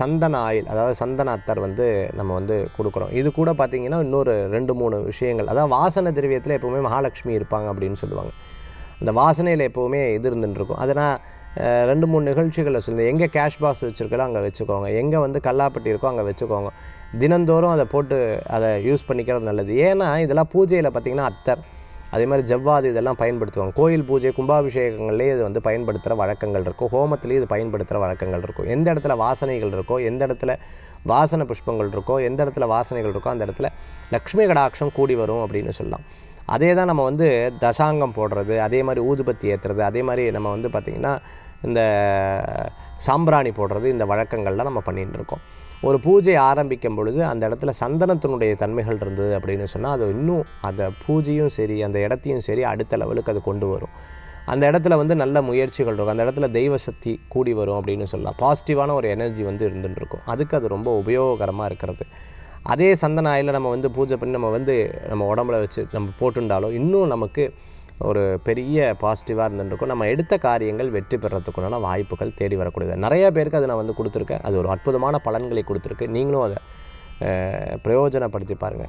சந்தன ஆயில் அதாவது சந்தன அத்தர் வந்து நம்ம வந்து கொடுக்குறோம். இது கூட பார்த்திங்கன்னா இன்னொரு ரெண்டு மூணு விஷயங்கள். அதாவது வாசனை திரவியத்தில் எப்போவுமே மகாலட்சுமி இருப்பாங்க அப்படின்னு சொல்லுவாங்க. அந்த வாசனையில் எப்போவுமே இது இருந்துட்டுருக்கும். அதை நான் ரெண்டு மூணு நிகழ்ச்சிகளை சொல்லி எங்கே கேஷ் பாக்ஸ் வச்சுருக்கோ அங்கே வச்சுக்கோங்க. எங்கே வந்து கல்லாப்பட்டி இருக்கோ அங்கே வச்சுக்கோங்க. தினந்தோறும் அதை போட்டு அதை யூஸ் பண்ணிக்கிறது நல்லது. ஏன்னா இதெல்லாம் பூஜையில் பார்த்திங்கன்னா அத்தர். அதே மாதிரி ஜவ்வாது இதெல்லாம் பயன்படுத்துவாங்க. கோயில் பூஜை கும்பாபிஷேகங்கள்லேயே இது வந்து பயன்படுத்துகிற வழக்கங்கள் இருக்கும். ஹோமத்துலேயும் இது பயன்படுத்துகிற வழக்கங்கள் இருக்கும். எந்த இடத்துல வாசனைகள் இருக்கோ எந்த இடத்துல வாசனை புஷ்பங்கள் இருக்கோ எந்த இடத்துல வாசனைகள் இருக்கோ அந்த இடத்துல லக்ஷ்மி கடாட்சம் கூடி வரும் அப்படின்னு சொல்லலாம். அதே தான் நம்ம வந்து தசாங்கம் போடுறது அதே மாதிரி ஊதுபத்தி ஏற்றுறது அதே மாதிரி நம்ம வந்து பார்த்திங்கன்னா இந்த சாம்பிராணி போடுறது இந்த வழக்கங்கள்லாம் நம்ம பண்ணிகிட்டு இருக்கோம். ஒரு பூஜை ஆரம்பிக்கும் பொழுது அந்த இடத்துல சந்தனத்தினுடைய தன்மைகள் இருந்தது அப்படின்னு சொன்னால் அது இன்னும் அந்த பூஜையும் சரி அந்த இடத்தையும் சரி அடுத்த லெவலுக்கு அது கொண்டு வரும். அந்த இடத்துல வந்து நல்ல முயற்சிகள் இருக்கும். அந்த இடத்துல தெய்வ சக்தி கூடி வரும் அப்படின்னு சொல்லலாம். பாசிட்டிவான ஒரு எனர்ஜி வந்து இருந்துட்டு இருக்கும் அதுக்கு அது ரொம்ப உபயோகரமாக இருக்கிறது. அதே சந்தன ஆயில நம்ம வந்து பூஜை பண்ணி நம்ம வந்து நம்ம உடம்புல வச்சு நம்ம போட்டுண்டாலும் இன்னும் நமக்கு ஒரு பெரிய பாசிட்டிவாக இருந்துருக்கும் நம்ம எடுத்த காரியங்கள் வெற்றி பெறத்துக்குண்டான வாய்ப்புகள் தேடி வரக்கூடியது. நிறைய பேருக்கு அதை நான் வந்து கொடுத்துருக்கேன். அது ஒரு அற்புதமான பலன்களை கொடுத்துருக்கு. நீங்களும் அதை பிரயோஜனப்படுத்தி பாருங்கள்